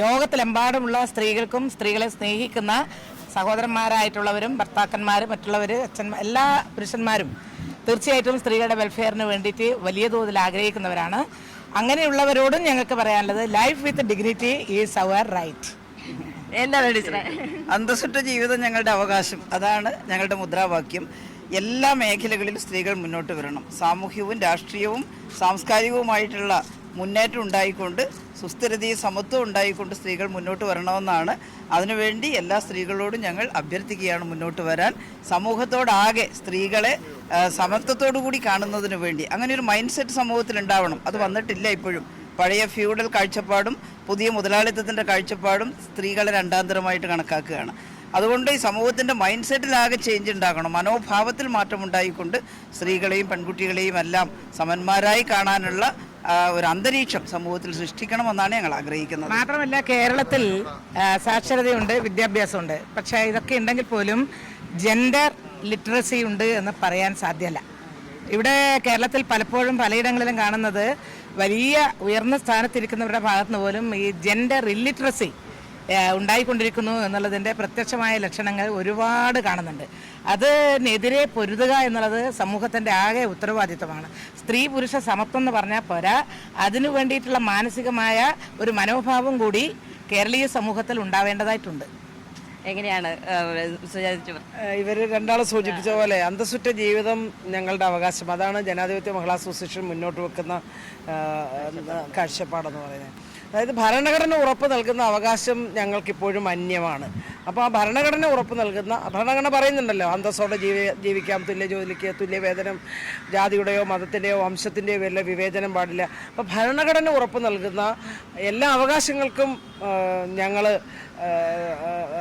ലോകത്തിലെമ്പാടുമുള്ള സ്ത്രീകൾക്കും സ്ത്രീകളെ സ്നേഹിക്കുന്ന സഹോദരന്മാരായിട്ടുള്ളവരും ഭർത്താക്കന്മാരും മറ്റുള്ളവർ അച്ഛൻ എല്ലാ പുരുഷന്മാരും തീർച്ചയായിട്ടും സ്ത്രീകളുടെ വെൽഫെയറിന് വേണ്ടിയിട്ട് വലിയ തോതിൽ ആഗ്രഹിക്കുന്നവരാണ്. അങ്ങനെയുള്ളവരോടും ഞങ്ങൾക്ക് പറയാനുള്ളത് life with dignity is our right എന്താണ് ടീച്ചറെ? അന്തസ്സുറ്റ ജീവിതം ഞങ്ങളുടെ അവകാശം. അതാണ് ഞങ്ങളുടെ മുദ്രാവാക്യം. എല്ലാ മേഖലകളിലും സ്ത്രീകൾ മുന്നോട്ട് വരണം. സാമൂഹ്യവും രാഷ്ട്രീയവും സാംസ്കാരികവുമായിട്ടുള്ള മുന്നേറ്റം ഉണ്ടായിക്കൊണ്ട് സുസ്ഥിരതയും സമത്വം ഉണ്ടായിക്കൊണ്ട് സ്ത്രീകൾ മുന്നോട്ട് വരണമെന്നാണ്. അതിനുവേണ്ടി എല്ലാ സ്ത്രീകളോടും ഞങ്ങൾ അഭ്യർത്ഥിക്കുകയാണ് മുന്നോട്ട് വരാൻ. സമൂഹത്തോടാകെ സ്ത്രീകളെ സമത്വത്തോടു കൂടി കാണുന്നതിന് വേണ്ടി. അങ്ങനെ ഒരു മൈൻഡ് സെറ്റ് സമൂഹത്തിൽ ഉണ്ടാവണം. അത് വന്നിട്ടില്ല ഇപ്പോഴും. പഴയ ഫ്യൂഡൽ കാഴ്ചപ്പാടും പുതിയ മുതലാളിത്തത്തിന്റെ കാഴ്ചപ്പാടും സ്ത്രീകളെ രണ്ടാന്തരമായിട്ട് കണക്കാക്കുകയാണ്. അതുകൊണ്ട് ഈ സമൂഹത്തിന്റെ മൈൻഡ് സെറ്റിലാകെ ചേഞ്ച് ഉണ്ടാകണം. മനോഭാവത്തിൽ മാറ്റമുണ്ടായിക്കൊണ്ട് സ്ത്രീകളെയും പെൺകുട്ടികളെയും എല്ലാം സമന്മാരായി കാണാനുള്ള ഒരു അന്തരീക്ഷം സമൂഹത്തിൽ സൃഷ്ടിക്കണമെന്നാണ് ഞങ്ങൾ ആഗ്രഹിക്കുന്നത്. മാത്രമല്ല കേരളത്തിൽ സാക്ഷരതയുണ്ട് വിദ്യാഭ്യാസമുണ്ട്. പക്ഷേ ഇതൊക്കെ ഉണ്ടെങ്കിൽ പോലും ജെൻഡർ ലിറ്ററസി ഉണ്ട് എന്ന് പറയാൻ സാധ്യമല്ല. ഇവിടെ കേരളത്തിൽ പലപ്പോഴും പലയിടങ്ങളിലും കാണുന്നത് വലിയ ഉയർന്ന സ്ഥാനത്തിരിക്കുന്നവരുടെ ഭാഗത്തുനിന്ന് പോലും ഈ ജെൻഡർ ഇല്ലിറ്ററസി ഉണ്ടായിക്കൊണ്ടിരിക്കുന്നു എന്നുള്ളതിന്റെ പ്രത്യക്ഷമായ ലക്ഷണങ്ങൾ ഒരുപാട് കാണുന്നുണ്ട്. അതിനെതിരെ പൊരുതുക എന്നുള്ളത് സമൂഹത്തിന്റെ ആകെ ഉത്തരവാദിത്തമാണ് സ്ത്രീ പുരുഷ സമത്വം എന്ന് പറഞ്ഞാൽ പോരാ. അതിനു വേണ്ടിയിട്ടുള്ള മാനസികമായ ഒരു മനോഭാവം കൂടി കേരളീയ സമൂഹത്തിൽ ഉണ്ടാവേണ്ടതായിട്ടുണ്ട്. എങ്ങനെയാണ് ഇവർ രണ്ടാളും സൂചിപ്പിച്ച പോലെ അന്തസ്സുറ്റ ജീവിതം ഞങ്ങളുടെ അവകാശം. അതാണ് ജനാധിപത്യ മഹിളാ അസോസിയേഷൻ മുന്നോട്ട് വെക്കുന്ന കാഴ്ചപ്പാടെന്ന് പറയുന്നത്. അതായത് ഭരണഘടന ഉറപ്പ് നൽകുന്ന അവകാശം ഞങ്ങൾക്കിപ്പോഴും അന്യമാണ്. അപ്പോൾ ആ ഭരണഘടന ഉറപ്പ് നൽകുന്ന ഭരണഘടന പറയുന്നുണ്ടല്ലോ അന്തസ്സോടെ ജീവി ജീവിക്കാം തുല്യ ജോലിക്ക് തുല്യ വേതനം ജാതിയുടെയോ മതത്തിന്റെയോ വംശത്തിന്റെയോ വല്ല വിവേചനം പാടില്ല. അപ്പോൾ ഭരണഘടന ഉറപ്പ് നൽകുന്ന എല്ലാ അവകാശങ്ങൾക്കും ഞങ്ങൾ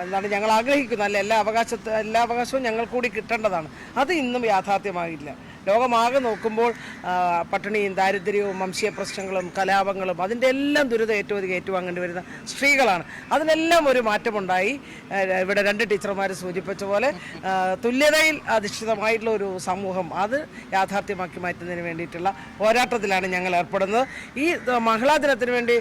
എന്താണ് ഞങ്ങൾ ആഗ്രഹിക്കുന്ന അല്ല എല്ലാ അവകാശത്തെ എല്ലാ അവകാശവും ഞങ്ങൾ കൂടി കിട്ടേണ്ടതാണ്. അത് ഇന്നും യാഥാർത്ഥ്യമാകില്ല ലോകമാകെ നോക്കുമ്പോൾ പട്ടിണിയും ദാരിദ്ര്യവും വംശീയ പ്രശ്നങ്ങളും കലാപങ്ങളും അതിന്റെ എല്ലാം ദുരിതം ഏറ്റവും അധികം ഏറ്റുവാങ്ങേണ്ടി വരുന്ന സ്ത്രീകളാണ്. അതിനെല്ലാം ഒരു മാറ്റമുണ്ടായി. ഇവിടെ രണ്ട് ടീച്ചർമാർ സൂചിപ്പിച്ച പോലെ തുല്യതയിൽ അധിഷ്ഠിതമായിട്ടുള്ള ഒരു സമൂഹം അത് യാഥാർത്ഥ്യമാക്കി മാറ്റുന്നതിന് വേണ്ടിയിട്ടുള്ള പോരാട്ടത്തിലാണ് ഞങ്ങൾ ഏർപ്പെടുന്നത്. ഈ മഹിളാ ദിനത്തിന് വേണ്ടി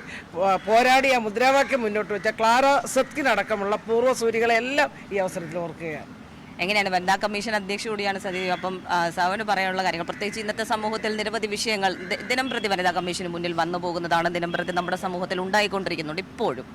പോരാടിയ മുദ്രാവാക്യം മുന്നോട്ട് വെച്ച ക്ലാര സെത്കിനടക്കമുള്ള പൂർവസൂരികളെല്ലാം ഈ അവസരത്തിൽ ഓർക്കുകയാണ്. എങ്ങനെയാണ് വനിതാ കമ്മീഷൻ അധ്യക്ഷ കൂടിയാണ് സജീവ് അപ്പം സാവിന് പറയാനുള്ള കാര്യങ്ങൾ. പ്രത്യേകിച്ച് ഇന്നത്തെ സമൂഹത്തിൽ നിരവധി വിഷയങ്ങൾ ദിനം പ്രതി വനിതാ കമ്മീഷന് മുന്നിൽ വന്നു പോകുന്നതാണ് ദിനം പ്രതി നമ്മുടെ സമൂഹത്തിൽ ഉണ്ടായിക്കൊണ്ടിരിക്കുന്നുണ്ട് ഇപ്പോഴും.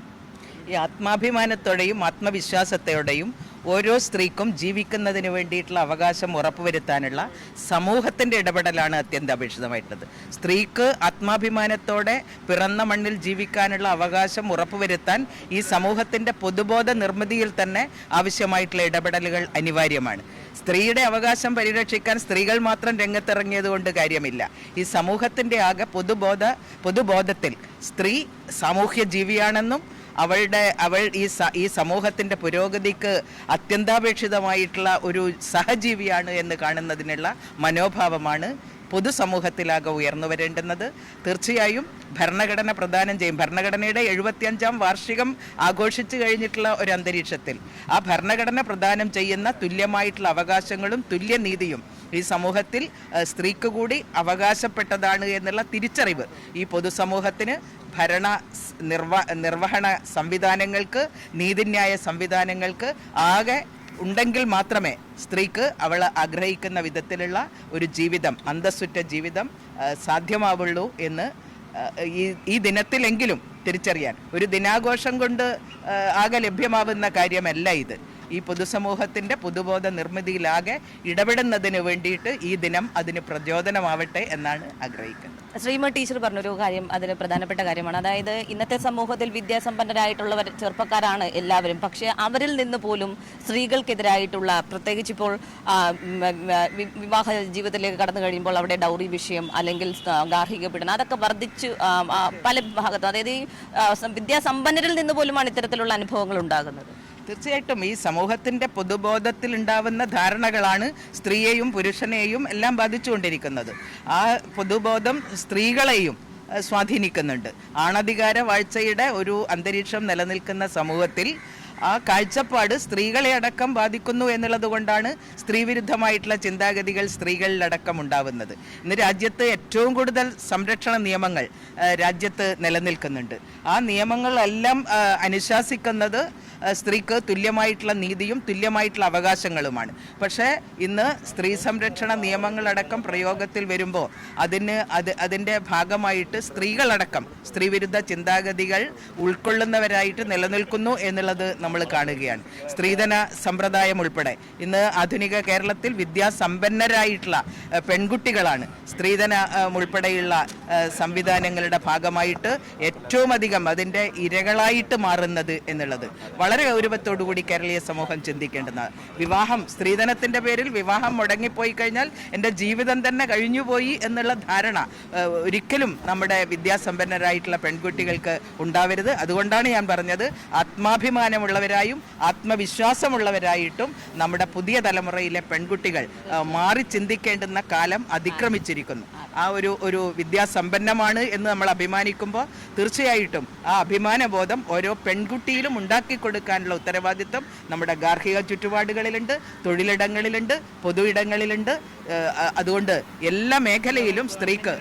ഈ ആത്മാഭിമാനത്തോടെയും ആത്മവിശ്വാസത്തോടെയും ഓരോ സ്ത്രീക്കും ജീവിക്കുന്നതിന് വേണ്ടിയിട്ടുള്ള അവകാശം ഉറപ്പുവരുത്താനുള്ള സമൂഹത്തിന്റെ ഇടപെടലാണ് അത്യന്താപേക്ഷിതമായിട്ടുള്ളത്. സ്ത്രീക്ക് ആത്മാഭിമാനത്തോടെ പിറന്ന മണ്ണിൽ ജീവിക്കാനുള്ള അവകാശം ഉറപ്പുവരുത്താൻ ഈ സമൂഹത്തിന്റെ പൊതുബോധ നിർമ്മിതിയിൽ തന്നെ ആവശ്യമായിട്ടുള്ള ഇടപെടലുകൾ അനിവാര്യമാണ്. സ്ത്രീയുടെ അവകാശം പരിരക്ഷിക്കാൻ സ്ത്രീകൾ മാത്രം രംഗത്തിറങ്ങിയത് കൊണ്ട് കാര്യമില്ല. ഈ സമൂഹത്തിന്റെ ആകെ പൊതുബോധ പൊതുബോധത്തിൽ സ്ത്രീ സാമൂഹ്യ ജീവിയാണെന്നും അവളുടെ അവൾ ഈ ഈ സമൂഹത്തിന്റെ പുരോഗതിക്ക് അത്യന്താപേക്ഷിതമായിട്ടുള്ള ഒരു സഹജീവിയാണ് എന്ന് കാണുന്നതിനുള്ള മനോഭാവമാണ് പൊതുസമൂഹത്തിലാകെ ഉയർന്നു വരേണ്ടുന്നത് തീർച്ചയായും ഭരണഘടന പ്രദാനം ചെയ്യും. ഭരണഘടനയുടെ എഴുപത്തിയഞ്ചാം വാർഷികം ആഘോഷിച്ചു കഴിഞ്ഞിട്ടുള്ള ഒരു അന്തരീക്ഷത്തിൽ. ആ ഭരണഘടന പ്രദാനം ചെയ്യുന്ന തുല്യമായിട്ടുള്ള അവകാശങ്ങളും തുല്യനീതിയും ഈ സമൂഹത്തിൽ സ്ത്രീക്ക് കൂടി അവകാശപ്പെട്ടതാണ് എന്നുള്ള തിരിച്ചറിവ് ഈ പൊതുസമൂഹത്തിന് ഭരണ നിർവ നിർവഹണ സംവിധാനങ്ങൾക്ക് നീതിന്യായ സംവിധാനങ്ങൾക്ക് ആകെ ഉണ്ടെങ്കിൽ മാത്രമേ സ്ത്രീക്ക് അവൾ ആഗ്രഹിക്കുന്ന വിധത്തിലുള്ള ഒരു ജീവിതം അന്തസ്സുറ്റ ജീവിതം സാധ്യമാവുള്ളൂ എന്ന് ഈ ഈ ദിനത്തിലെങ്കിലും തിരിച്ചറിയാൻ. ഒരു ദിനാഘോഷം കൊണ്ട് ആകെ ലഭ്യമാവുന്ന കാര്യമല്ല ഇത്. ഈ പൊതുസമൂഹത്തിന്റെ പൊതുബോധ നിർമ്മിതിയിലാകെ ഇടപെടുന്നതിന് വേണ്ടിയിട്ട് ഈ ദിനം അതിന് പ്രചോദനമാവട്ടെ എന്നാണ് ആഗ്രഹിക്കുന്നത്. ശ്രീമ ടീച്ചർ പറഞ്ഞൊരു കാര്യം അതിന് പ്രധാനപ്പെട്ട കാര്യമാണ്. അതായത് ഇന്നത്തെ സമൂഹത്തിൽ വിദ്യാസമ്പന്നരായിട്ടുള്ളവർ ചെറുപ്പക്കാരാണ് എല്ലാവരും. പക്ഷേ അവരിൽ നിന്ന് പോലും സ്ത്രീകൾക്കെതിരായിട്ടുള്ള പ്രത്യേകിച്ച് ഇപ്പോൾ ആ, ഉം, വി- വിവാഹ ജീവിതത്തിലേക്ക് കടന്നു കഴിയുമ്പോൾ അവിടെ ഡൗറി വിഷയം അല്ലെങ്കിൽ ഗാർഹിക പീഡനം അതൊക്കെ വർദ്ധിച്ചു പല ഭാഗത്തും. അതായത് വിദ്യാസമ്പന്നരിൽ നിന്ന് പോലുമാണ് ഇത്തരത്തിലുള്ള അനുഭവങ്ങൾ ഉണ്ടാകുന്നത്. തീർച്ചയായിട്ടും ഈ സമൂഹത്തിന്റെ പൊതുബോധത്തിൽ ഉണ്ടാവുന്ന ധാരണകളാണ് സ്ത്രീയെയും പുരുഷനെയും എല്ലാം ബാധിച്ചുകൊണ്ടിരിക്കുന്നത്. ആ പൊതുബോധം സ്ത്രീകളെയും സ്വാധീനിക്കുന്നുണ്ട്. ആണധികാര വാഴ്ചയുടെ ഒരു അന്തരീക്ഷം നിലനിൽക്കുന്ന സമൂഹത്തിൽ ആ കാഴ്ചപ്പാട് സ്ത്രീകളെ അടക്കം ബാധിക്കുന്നു എന്നുള്ളത് കൊണ്ടാണ് സ്ത്രീവിരുദ്ധമായിട്ടുള്ള ചിന്താഗതികൾ സ്ത്രീകളിലടക്കം ഉണ്ടാവുന്നത്. ഇന്ന് രാജ്യത്ത് ഏറ്റവും കൂടുതൽ സംരക്ഷണ നിയമങ്ങൾ രാജ്യത്ത് നിലനിൽക്കുന്നുണ്ട്. ആ നിയമങ്ങളെല്ലാം അനുശാസിക്കുന്നത് സ്ത്രീക്ക് തുല്യമായിട്ടുള്ള നീതിയും തുല്യമായിട്ടുള്ള അവകാശങ്ങളുമാണ്. പക്ഷേ ഇന്ന് സ്ത്രീ സംരക്ഷണ നിയമങ്ങളടക്കം പ്രയോഗത്തിൽ വരുമ്പോൾ അതിന് അത് അതിന്റെ ഭാഗമായിട്ട് സ്ത്രീകളടക്കം സ്ത്രീവിരുദ്ധ ചിന്താഗതികൾ ഉൾക്കൊള്ളുന്നവരായിട്ട് നിലനിൽക്കുന്നു എന്നുള്ളത് നമ്മൾ കാണുകയാണ്. സ്ത്രീധന സമ്പ്രദായം ഉൾപ്പെടെ. ഇന്ന് ആധുനിക കേരളത്തിൽ വിദ്യാസമ്പന്നരായിട്ടുള്ള പെൺകുട്ടികളാണ് സ്ത്രീധന ഉൾപ്പെടെയുള്ള സംവിധാനങ്ങളുടെ ഭാഗമായിട്ട് ഏറ്റവും അധികം അതിന്റെ ഇരകളായിട്ട് മാറുന്നത് എന്നുള്ളത്. വളരെ ഗൗരവത്തോടുകൂടി കേരളീയ സമൂഹം ചിന്തിക്കേണ്ടതാണ് വിവാഹം സ്ത്രീധനത്തിന്റെ പേരിൽ വിവാഹം മുടങ്ങിപ്പോയി കഴിഞ്ഞാൽ എന്റെ ജീവിതം തന്നെ കഴിഞ്ഞുപോയി എന്നുള്ള ധാരണ ഒരിക്കലും നമ്മുടെ വിദ്യാസമ്പന്നരായിട്ടുള്ള പെൺകുട്ടികൾക്ക് ഉണ്ടാവരുത്. അതുകൊണ്ടാണ് ഞാൻ പറഞ്ഞത് ആത്മാഭിമാനമുള്ളവരായും ആത്മവിശ്വാസമുള്ളവരായിട്ടും നമ്മുടെ പുതിയ തലമുറയിലെ പെൺകുട്ടികൾ മാറി ചിന്തിക്കേണ്ടുന്ന കാലം അതിക്രമിച്ചിരിക്കുന്നു. ആ ഒരു ഒരു വിദ്യാസമ്പന്നമാണ് എന്ന് നമ്മൾ അഭിമാനിക്കുമ്പോൾ തീർച്ചയായിട്ടും ആ അഭിമാനബോധം ഓരോ പെൺകുട്ടിയിലും ഉണ്ടാക്കി കൊടുക്കാനുള്ള ഉത്തരവാദിത്വം നമ്മുടെ ഗാർഹിക ചുറ്റുപാടുകളിലുണ്ട് തൊഴിലിടങ്ങളിലുണ്ട് പൊതു ഇടങ്ങളിലുണ്ട് അതുകൊണ്ട് എല്ലാ മേഖലയിലും സ്ത്രീക്ക്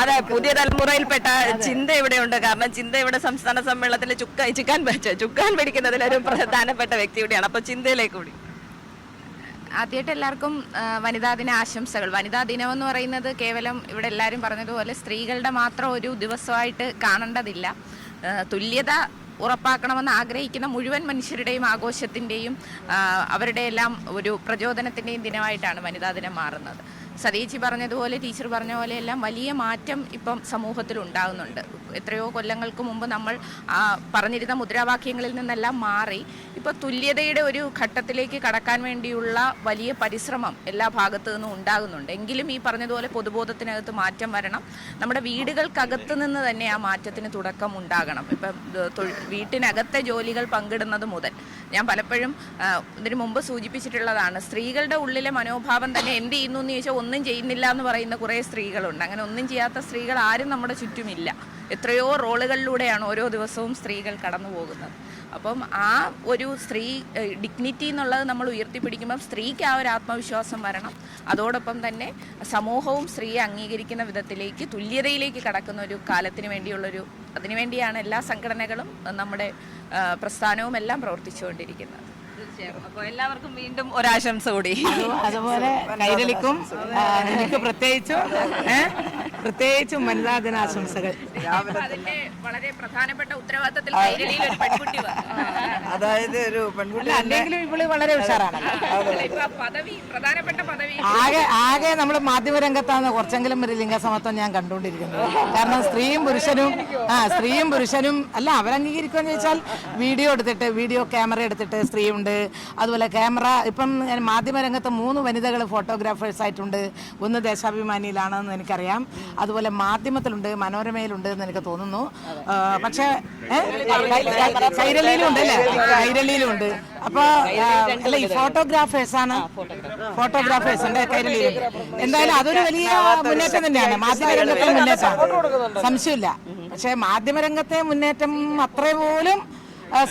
അതെ പുതിയ തലമുറയിൽപ്പെട്ട ചിന്ത ഇവിടെയുണ്ട്. കാരണം ചിന്ത ഇവിടെ സംസ്ഥാന സമ്മേളനത്തിൽ ചുക്ക ചുക്കാൻ ചുക്കാൻ പിടിക്കുന്നതിൽ ഒരു പ്രധാനപ്പെട്ട വ്യക്തി കൂടിയാണ്. അപ്പൊ ചിന്തയിലേക്ക് കൂടി. ആദ്യമായിട്ട് എല്ലാവർക്കും വനിതാ ദിന ആശംസകൾ. വനിതാ ദിനം എന്ന് പറയുന്നത് കേവലം ഇവിടെ എല്ലാവരും പറഞ്ഞതുപോലെ സ്ത്രീകളുടെ മാത്രം ഒരു ദിവസമായിട്ട് കാണേണ്ടതില്ല. തുല്യത ഉറപ്പാക്കണമെന്ന് ആഗ്രഹിക്കുന്ന മുഴുവൻ മനുഷ്യരുടെയും ആഘോഷത്തിന്റെയും അവരുടെ എല്ലാം ഒരു പ്രചോദനത്തിന്റെയും ദിനമായിട്ടാണ് വനിതാ ദിനം മാറുന്നത്. സതീച്ചി പറഞ്ഞതുപോലെ ടീച്ചർ പറഞ്ഞ പോലെ എല്ലാം വലിയ മാറ്റം ഇപ്പം സമൂഹത്തിൽ ഉണ്ടാകുന്നുണ്ട് എത്രയോ കൊല്ലങ്ങൾക്ക് മുമ്പ് നമ്മൾ പറഞ്ഞിരുന്ന മുദ്രാവാക്യങ്ങളിൽ നിന്നെല്ലാം മാറി. ഇപ്പോൾ തുല്യതയുടെ ഒരു ഘട്ടത്തിലേക്ക് കടക്കാൻ വേണ്ടിയുള്ള വലിയ പരിശ്രമം എല്ലാ ഭാഗത്തു നിന്നും ഉണ്ടാകുന്നുണ്ട്. എങ്കിലും ഈ പറഞ്ഞതുപോലെ പൊതുബോധത്തിനകത്ത് മാറ്റം വരണം. നമ്മുടെ വീടുകൾക്കകത്ത് നിന്ന് തന്നെ ആ മാറ്റത്തിന് തുടക്കം ഉണ്ടാകണം. ഇപ്പം വീട്ടിനകത്തെ ജോലികൾ പങ്കിടുന്നത് മുതൽ. ഞാൻ പലപ്പോഴും ഇതിനു മുമ്പ് സൂചിപ്പിച്ചിട്ടുള്ളതാണ്. സ്ത്രീകളുടെ ഉള്ളിലെ മനോഭാവം തന്നെ എന്ത് ചെയ്യുന്നു എന്ന് ചോദിച്ചാൽ ഒന്നും ചെയ്യുന്നില്ല എന്ന് പറയുന്ന കുറേ സ്ത്രീകളുണ്ട്. അങ്ങനെ ഒന്നും ചെയ്യാത്ത സ്ത്രീകൾ ആരും നമ്മുടെ ചുറ്റുമില്ല. എത്രയോ റോളുകളിലൂടെയാണ് ഓരോ ദിവസവും സ്ത്രീകൾ കടന്നു പോകുന്നത് അപ്പം ആ ഒരു സ്ത്രീ ഡിഗ്നിറ്റി എന്നുള്ളത് നമ്മൾ ഉയർത്തിപ്പിടിക്കുമ്പം സ്ത്രീക്ക് ആ ഒരു ആത്മവിശ്വാസം വരണം. അതോടൊപ്പം തന്നെ സമൂഹവും സ്ത്രീയെ അംഗീകരിക്കുന്ന വിധത്തിലേക്ക് തുല്യതയിലേക്ക് കടക്കുന്ന ഒരു കാലത്തിന് വേണ്ടിയുള്ളൊരു അതിനുവേണ്ടിയാണ് എല്ലാ സംഘടനകളും നമ്മുടെ പ്രസ്ഥാനവും എല്ലാം പ്രവർത്തിച്ചുകൊണ്ടിരിക്കുന്നത്. തീർച്ചയായും. അപ്പൊ എല്ലാവർക്കും വീണ്ടും ഒരാശംസ കൂടി. അതുപോലെ കൈരളിക്കും എനിക്ക് പ്രത്യേകിച്ചും? പ്രത്യേകിച്ചും വനിതാ ദിനാശംസകൾ അതിന്റെ വളരെ പ്രധാനപ്പെട്ട ഉത്തരവാദിത്തത്തിൽ കൈരളിയിൽ ഒരു പെൺകുട്ടി വന്നു. അതായത് ഒരു പെൺകുട്ടി അല്ലെങ്കിലും ഇവൾ വളരെ ഉഷാറാണ് പദവി പ്രധാനപ്പെട്ട പദവി. ആകെ ആകെ നമ്മൾ മാധ്യമരംഗത്താണ് കുറച്ചെങ്കിലും ഒരു ലിംഗസമത്വം ഞാൻ കണ്ടുകൊണ്ടിരിക്കുന്നത്. കാരണം സ്ത്രീയും പുരുഷനും ആ സ്ത്രീയും പുരുഷനും അല്ല അവരംഗീകരിക്കുമെന്ന് ചോദിച്ചാൽ വീഡിയോ എടുത്തിട്ട് വീഡിയോ ക്യാമറ എടുത്തിട്ട് സ്ത്രീയുണ്ട് അതുപോലെ ക്യാമറ. ഇപ്പം മാധ്യമരംഗത്ത് മൂന്ന് വനിതകൾ ഫോട്ടോഗ്രാഫേഴ്സ് ആയിട്ടുണ്ട്. ഒന്ന് ദേശാഭിമാനിയിലാണെന്ന് എനിക്കറിയാം. അതുപോലെ മാധ്യമത്തിലുണ്ട് മനോരമയിലുണ്ട് എന്ന് എനിക്ക് തോന്നുന്നു. പക്ഷേ കൈരളിയിലും ഉണ്ട് അല്ലേ? കൈരളിയിലും ഉണ്ട്. അപ്പൊ ആ, അല്ല ഈ ഫോട്ടോഗ്രാഫേഴ്സ് ആണ്. ഫോട്ടോഗ്രാഫേഴ്സ് ഉണ്ട് കൈരളിയിൽ എന്തായാലും അതൊരു വലിയ മുന്നേറ്റം തന്നെയാണ്. മാധ്യമരംഗത്തെ മുന്നേറ്റം. സംശയമില്ല. പക്ഷെ മാധ്യമരംഗത്തെ മുന്നേറ്റം അത്ര പോലും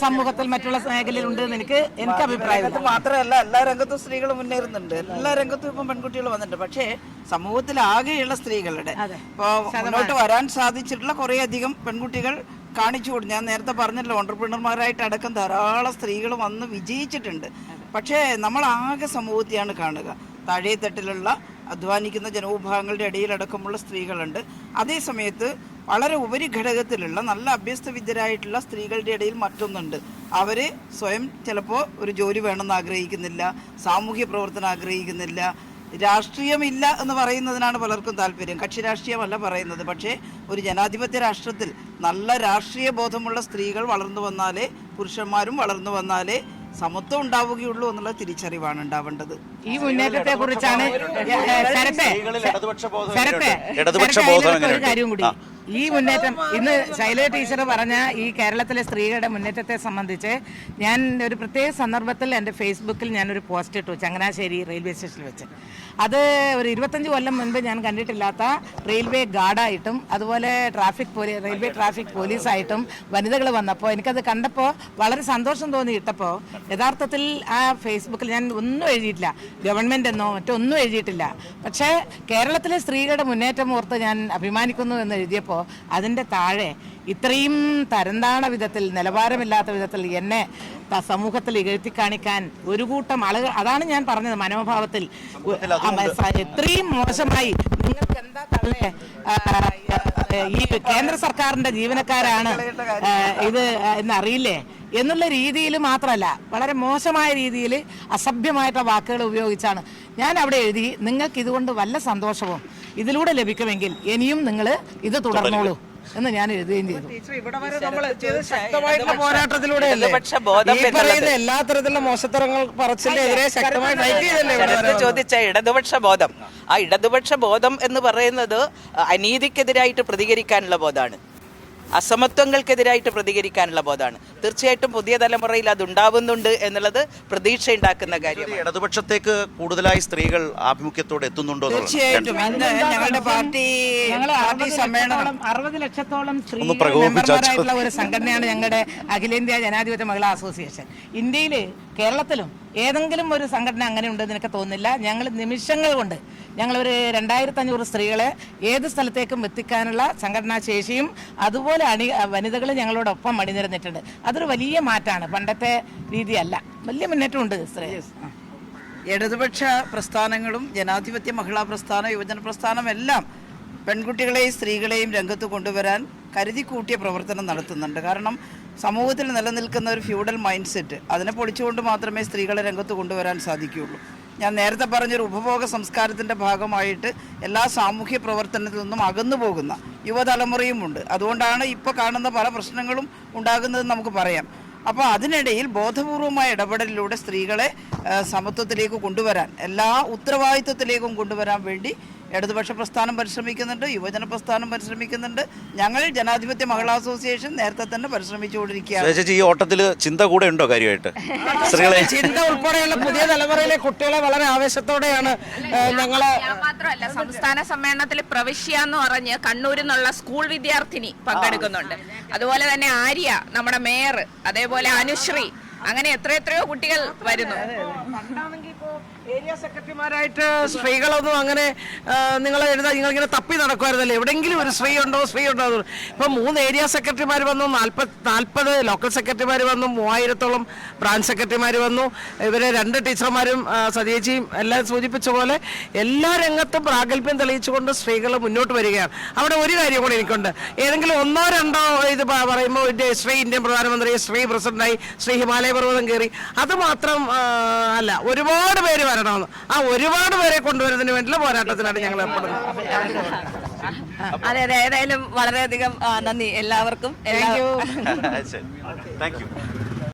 സമൂഹത്തിൽ മറ്റുള്ള മേഖലയിലുണ്ട് എന്ന് എനിക്ക് എനിക്ക് അഭിപ്രായം മാത്രമല്ല എല്ലാ രംഗത്തും സ്ത്രീകൾ മുന്നേറുന്നുണ്ട്. എല്ലാ രംഗത്തും ഇപ്പം പെൺകുട്ടികൾ വന്നിട്ടുണ്ട്. പക്ഷേ സമൂഹത്തിലാകെയുള്ള സ്ത്രീകളുടെ ഇപ്പോൾ മുന്നോട്ട് വരാൻ സാധിച്ചിട്ടുള്ള കുറേ അധികം പെൺകുട്ടികൾ കാണിച്ചു കൊടുത്തു ഞാൻ നേരത്തെ പറഞ്ഞല്ലോ ഓണ്ടർപ്രണർമാരായിട്ട് അടക്കം ധാരാളം സ്ത്രീകൾ വന്ന് വിജയിച്ചിട്ടുണ്ട്. പക്ഷേ നമ്മൾ ആകെ സമൂഹത്തെയാണ് കാണുക. താഴേത്തട്ടിലുള്ള അധ്വാനിക്കുന്ന ജനവിഭാഗങ്ങളുടെ ഇടയിലടക്കമുള്ള സ്ത്രീകളുണ്ട്. അതേ സമയത്ത് വളരെ ഉപരിഘടകത്തിലുള്ള നല്ല അഭ്യസ്ത അഭ്യസ്തവിദ്യരായിട്ടുള്ള സ്ത്രീകളുടെ ഇടയിൽ മറ്റൊന്നുണ്ട്. അവർ സ്വയം ചിലപ്പോൾ ഒരു ജോലി വേണമെന്ന് ആഗ്രഹിക്കുന്നില്ല സാമൂഹ്യ പ്രവർത്തനം ആഗ്രഹിക്കുന്നില്ല. രാഷ്ട്രീയമില്ല എന്ന് പറയുന്നതിനാണ് പലർക്കും താല്പര്യം. കക്ഷി രാഷ്ട്രീയമല്ല പറയുന്നത്. പക്ഷേ ഒരു ജനാധിപത്യ രാഷ്ട്രത്തിൽ നല്ല രാഷ്ട്രീയ ബോധമുള്ള സ്ത്രീകൾ വളർന്നു വന്നാലേ പുരുഷന്മാരും വളർന്നു വന്നാലേ സമത്വം ഉണ്ടാവുകയുള്ളൂ എന്നുള്ള തിരിച്ചറിവാണ് ഉണ്ടാവേണ്ടത്. ഈ മുന്നേറ്റത്തെ കുറിച്ചാണ് ഇടതുപക്ഷ ബോധം ഇടതുപക്ഷ ബോധം ഈ മുന്നേറ്റം ഇന്ന് ശൈല ടീച്ചർ പറഞ്ഞ ഈ കേരളത്തിലെ സ്ത്രീകളുടെ മുന്നേറ്റത്തെ സംബന്ധിച്ച് ഞാൻ ഒരു പ്രത്യേക സന്ദർഭത്തിൽ എന്റെ ഫേസ്ബുക്കിൽ ഞാനൊരു പോസ്റ്റ് ഇട്ടു ചങ്ങനാശ്ശേരി റെയിൽവേ സ്റ്റേഷനിൽ വെച്ച്. അത് ഒരു ഇരുപത്തഞ്ച് കൊല്ലം മുൻപ് ഞാൻ കണ്ടിട്ടില്ലാത്ത റെയിൽവേ ഗാർഡായിട്ടും അതുപോലെ ട്രാഫിക് പോലീസ് റെയിൽവേ ട്രാഫിക് പോലീസായിട്ടും വനിതകൾ വന്നപ്പോൾ എനിക്കത് കണ്ടപ്പോൾ വളരെ സന്തോഷം തോന്നി ഇട്ടപ്പോൾ യഥാർത്ഥത്തിൽ ആ ഫേസ്ബുക്കിൽ ഞാൻ ഒന്നും എഴുതിയിട്ടില്ല. ഗവൺമെന്റ് എന്നോ മറ്റൊന്നും എഴുതിയിട്ടില്ല. പക്ഷേ കേരളത്തിലെ സ്ത്രീകളുടെ മുന്നേറ്റം ഓർത്ത് ഞാൻ അഭിമാനിക്കുന്നു എന്ന് എഴുതിയപ്പോൾ അതിന്റെ താഴെ ഇത്രയും തരംതാണ വിധത്തിൽ നിലവാരമില്ലാത്ത വിധത്തിൽ എന്നെ സമൂഹത്തിൽ ഇകഴ്ത്തി കാണിക്കാൻ ഒരു കൂട്ടം ആളുകൾ അതാണ് ഞാൻ പറഞ്ഞത് മനോഭാവത്തിൽ. ഇത്രയും മോശമായി നിങ്ങൾക്ക് എന്താ തള്ളേ ഈ കേന്ദ്ര സർക്കാരിന്റെ ജീവനക്കാരാണ് ഇത് എന്നറിയില്ലേ? എന്നുള്ള രീതിയിൽ മാത്രമല്ല വളരെ മോശമായ രീതിയിൽ അസഭ്യമായിട്ടുള്ള വാക്കുകൾ ഉപയോഗിച്ചാണ്. ഞാൻ അവിടെ എഴുതി നിങ്ങൾക്ക് ഇതുകൊണ്ട് വല്ല സന്തോഷവും ഇതിലൂടെ ലഭിക്കുമെങ്കിൽ ഇനിയും നിങ്ങൾ ഇത് തുടർന്നോളൂ എന്ന് ഞാൻ എഴുതുകയും ചെയ്തു. ശക്തമായിട്ടുള്ള പോരാട്ടത്തിലൂടെയല്ലേ ഇടതുപക്ഷ ബോധം ഈ പറയുന്ന എല്ലാ തരത്തിലുള്ള മോശത്തരങ്ങൾ പറച്ചിലെതിരെ ശക്തമായി ചോദിച്ച ഇടതുപക്ഷ ബോധം. ആ ഇടതുപക്ഷ ബോധം എന്ന് പറയുന്നത് അനീതിക്കെതിരായിട്ട് പ്രതികരിക്കാനുള്ള ബോധമാണ്. അസമത്വങ്ങൾക്കെതിരായിട്ട് പ്രതികരിക്കാനുള്ള ബോധമാണ്. തീർച്ചയായിട്ടും പുതിയ തലമുറയിൽ അത് ഉണ്ടാവുന്നുണ്ട് എന്നുള്ളത് പ്രതീക്ഷയുണ്ടാക്കുന്ന കാര്യമാണ്. ഇടതുപക്ഷത്തേക്ക് കൂടുതലായി സ്ത്രീകൾ ആഭിമുഖ്യത്തോടെ എത്തുന്നുണ്ടോ. തീർച്ചയായിട്ടും. ഞങ്ങളുടെ പാർട്ടി സമ്മേളനം. അറുപത് ലക്ഷത്തോളം സ്ത്രീ ഒന്ന് മെമ്പർമാരായിട്ടുള്ള ഒരു സംഘടനയാണ് ഞങ്ങളുടെ അഖിലേന്ത്യാ ജനാധിപത്യ മഹിളാ അസോസിയേഷൻ. ഇന്ത്യയിൽ കേരളത്തിലും ഏതെങ്കിലും ഒരു സംഘടന അങ്ങനെ ഉണ്ടെന്ന് എനിക്ക് തോന്നുന്നില്ല? ഞങ്ങൾ നിമിഷങ്ങൾ കൊണ്ട് ഞങ്ങളൊരു രണ്ടായിരത്തി അഞ്ഞൂറ് സ്ത്രീകളെ ഏത് സ്ഥലത്തേക്കും എത്തിക്കാനുള്ള സംഘടനാ ശേഷിയും അതുപോലെ അണി വനിതകൾ ഞങ്ങളോടൊപ്പം അണിനിരന്നിട്ടുണ്ട്. അതൊരു വലിയ മാറ്റമാണ് പണ്ടത്തെ രീതിയല്ല. വലിയ മുന്നേറ്റമുണ്ട് സ്ത്രീ ഇടതുപക്ഷ പ്രസ്ഥാനങ്ങളും ജനാധിപത്യ മഹിളാ പ്രസ്ഥാനം യുവജന പ്രസ്ഥാനം എല്ലാം പെൺകുട്ടികളെയും സ്ത്രീകളെയും രംഗത്ത് കൊണ്ടുവരാൻ കരുതി കൂട്ടിയ പ്രവർത്തനം നടത്തുന്നുണ്ട്. കാരണം സമൂഹത്തിൽ നിലനിൽക്കുന്ന ഒരു ഫ്യൂഡൽ മൈൻഡ് സെറ്റ് അതിനെ പൊളിച്ചുകൊണ്ട് മാത്രമേ സ്ത്രീകളെ രംഗത്ത് കൊണ്ടുവരാൻ സാധിക്കുകയുള്ളൂ. ഞാൻ നേരത്തെ പറഞ്ഞൊരു ഉപഭോഗ സംസ്കാരത്തിന്റെ ഭാഗമായിട്ട് എല്ലാ സാമൂഹ്യ പ്രവർത്തനത്തിൽ നിന്നും അകന്നു പോകുന്ന യുവതലമുറയുമുണ്ട്. അതുകൊണ്ടാണ് ഇപ്പോൾ കാണുന്ന പല പ്രശ്നങ്ങളും ഉണ്ടാകുന്നതെന്ന് നമുക്ക് പറയാം. അപ്പോൾ അതിനിടയിൽ ബോധപൂർവമായ ഇടപെടലിലൂടെ സ്ത്രീകളെ സമത്വത്തിലേക്ക് കൊണ്ടുവരാൻ എല്ലാ ഉത്തരവാദിത്വത്തിലേക്കും കൊണ്ടുവരാൻ വേണ്ടി ഇടതുപക്ഷ പ്രസ്ഥാനം പരിശ്രമിക്കുന്നുണ്ട് യുവജന പ്രസ്ഥാനം പരിശ്രമിക്കുന്നുണ്ട്. ഞങ്ങൾ ജനാധിപത്യ മഹിളാ അസോസിയേഷൻ നേരത്തെ തന്നെ പരിശ്രമിച്ചുകൊണ്ടിരിക്കുകയാണ്. ചേച്ചി ഈ ഓട്ടത്തിൽ ചിന്ത കൂടെ ഉണ്ടോ കാര്യമായിട്ട്? സ്ത്രീകളെ ചിന്ത ഉൾപ്പെടെയുള്ള പുതിയ തലമുറയിലെ കുട്ടികളെ വളരെ ആവേശത്തോടെയാണ് ഞങ്ങൾ മാത്രമല്ല സംസ്ഥാന സമ്മേളനത്തിൽ പ്രവിശ്യ എന്ന് പറഞ്ഞ് കണ്ണൂരിൽ നിന്നുള്ള സ്കൂൾ വിദ്യാർത്ഥിനി പങ്കെടുക്കുന്നുണ്ട്. അതുപോലെ തന്നെ ആര്യ നമ്മുടെ മേയർ അതേപോലെ അനുശ്രീ അങ്ങനെ എത്ര എത്രയോ കുട്ടികൾ വരുന്നു. ഏരിയ സെക്രട്ടറിമാരായിട്ട് സ്ത്രീകളൊന്നും അങ്ങനെ നിങ്ങൾ എഴുതാ നിങ്ങൾ ഇങ്ങനെ തപ്പി നടക്കുമായിരുന്നല്ലേ? എവിടെയെങ്കിലും ഒരു സ്ത്രീ ഉണ്ടോ? സ്ത്രീ ഉണ്ടോ? ഇപ്പം മൂന്ന് ഏരിയ സെക്രട്ടറിമാർ വന്നു നാൽപ്പത് നാൽപ്പത് ലോക്കൽ സെക്രട്ടറിമാർ വന്നു മൂവായിരത്തോളം ബ്രാഞ്ച് സെക്രട്ടറിമാർ വന്നു. ഇവരെ രണ്ട് ടീച്ചർമാരും സതീജിയും എല്ലാം സൂചിപ്പിച്ച പോലെ എല്ലാ രംഗത്തും പ്രാഗൽഭ്യം തെളിയിച്ചുകൊണ്ട് സ്ത്രീകൾ മുന്നോട്ട് വരികയാണ്. അവിടെ ഒരു കാര്യം കൂടി എനിക്കുണ്ട്. ഏതെങ്കിലും ഒന്നോ രണ്ടോ ഇത് പറയുമ്പോൾ ശ്രീ ഇന്ത്യൻ പ്രധാനമന്ത്രി ശ്രീ പ്രസിഡന്റായി ശ്രീ ഹിമാലയ പർവതം കയറി. അത് മാത്രം അല്ല ഒരുപാട് പേര് വരണമെന്ന് ആ ഒരുപാട് പേരെ കൊണ്ടുവരുന്നതിന് വേണ്ടിയുള്ള പോരാട്ടത്തിലാണ് ഞങ്ങൾ ഏർപ്പെടുന്നത്. അതെ അതെ ഏതായാലും വളരെയധികം നന്ദി. എല്ലാവർക്കും താങ്ക് യു